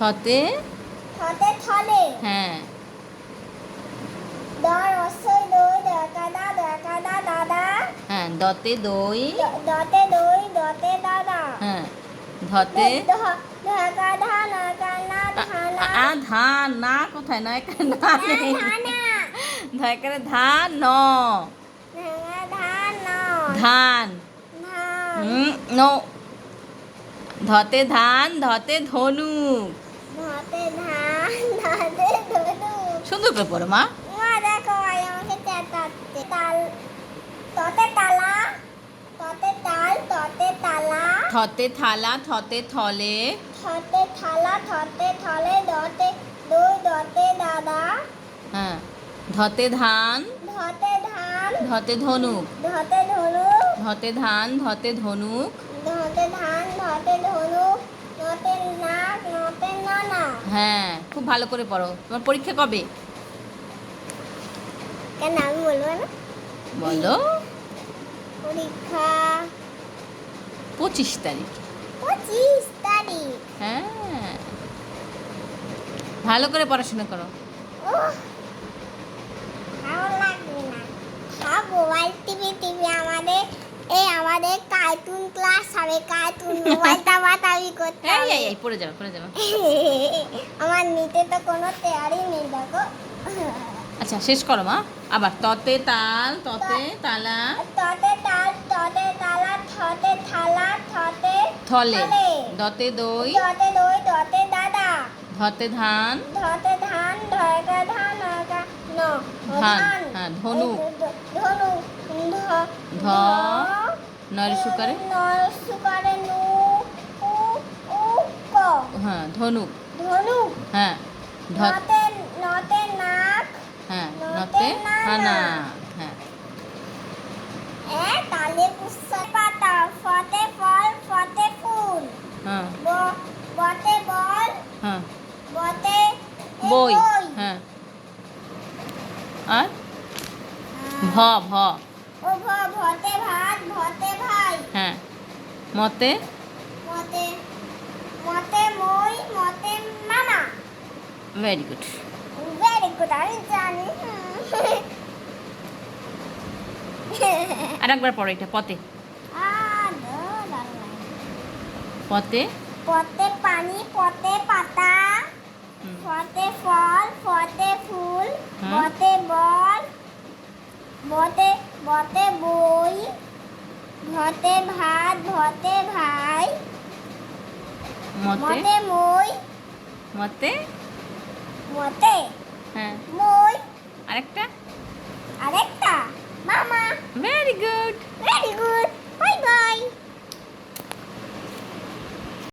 থতে? থতে থলে। হ্যাঁ। দ রসই দই দকাদা দকাদা দাদা। হ্যাঁ দতে দই। দতে দই দতে দাদা। হ্যাঁ ধতে? দ- ধকা ধা নকা না ধানা। আ ধান না কোথায়? না এখানে না নেই। ধানা। ধরে ধান ন। ধান ন। ধান। নো। ধতে ধান ধতে ধনু ধতে ধান ধতে ধনু করে পড়ো মা। মা দেখো আমাকে চেতাচ্ছে তাল ততে তালা ততে তাল ততে তালা। থতে থালা থতে থলে। থতে থালা থতে থলে দতে দই দতে দাদা। হ্যাঁ ধতে ধান। ধতে ধান। ধতে ধনুক। ধতে ধনু ধতে ধান ধতে ধনুক। ধতে ধান ধতে ধনু নতে নাক নতে নানা। হ্যাঁ খুব ভালো করে পড়ো। তোমার পরীক্ষা কবে? কেন আমি বলব না। বলো। পরীক্ষা। পঁচিশ তারিখ। পঁচিশ তারিখ। হ্যাঁ। ভালো করে পড়াশোনা করো। ভালো লাগবে না। সব মোবাইল টিভি টিভি আমাদের এই আমাদের কার্টুন ক্লাস হবে। কার্টুন মোবাইলটা বাতাবি করতে হবে এই এই পড়ে যাবে পড়ে যাবে। আমার নিতে তো কোনো তেয়ারি নেই দেখো। আচ্ছা শেষ করো মা। আবার ততে তাল ততে তালা। ততে তাল ততে তালা থতে থালা থতে থলে। দতে দই। দতে দই দতে দাদা। ধতে ধান। ধতে ধান ধয়কা ধান নয়কা ন। ধান, হ্যাঁ, ধনু। ধনু। ধ নয় সুকারে? নয় সুকারে নু উ উ ক। হ্যাঁ ধনুক ধনু। হ্যাঁ ধ নতে নতে নাক হ্যাঁ নতে নতে নানা। হানা হ্যাঁ। তালে পুষ্পা পাতা ফতে ফল ফতে ফুল। হ্যাঁ। বতে বল হ্যাঁ। বতে বই। হ্যাঁ। আর? ভ ভ। ও ভ ভতে ভাত ভতে ভাই। হ্যাঁ। মতে? মতে মতে মই মতে মামা। ভেরি গুড ভেরি গুড আমি জানি আর একবার পড়ো এটা পতে। পতে পতে পানি পতে পাতা ফতে ফল ফতে ফুল। বতে বল বতে বতে বই ভতে ভাত ভতে ভাই মতে। মই মতে। মতে। হ্যাঁ। মই। আরেকটা? আরেকটা?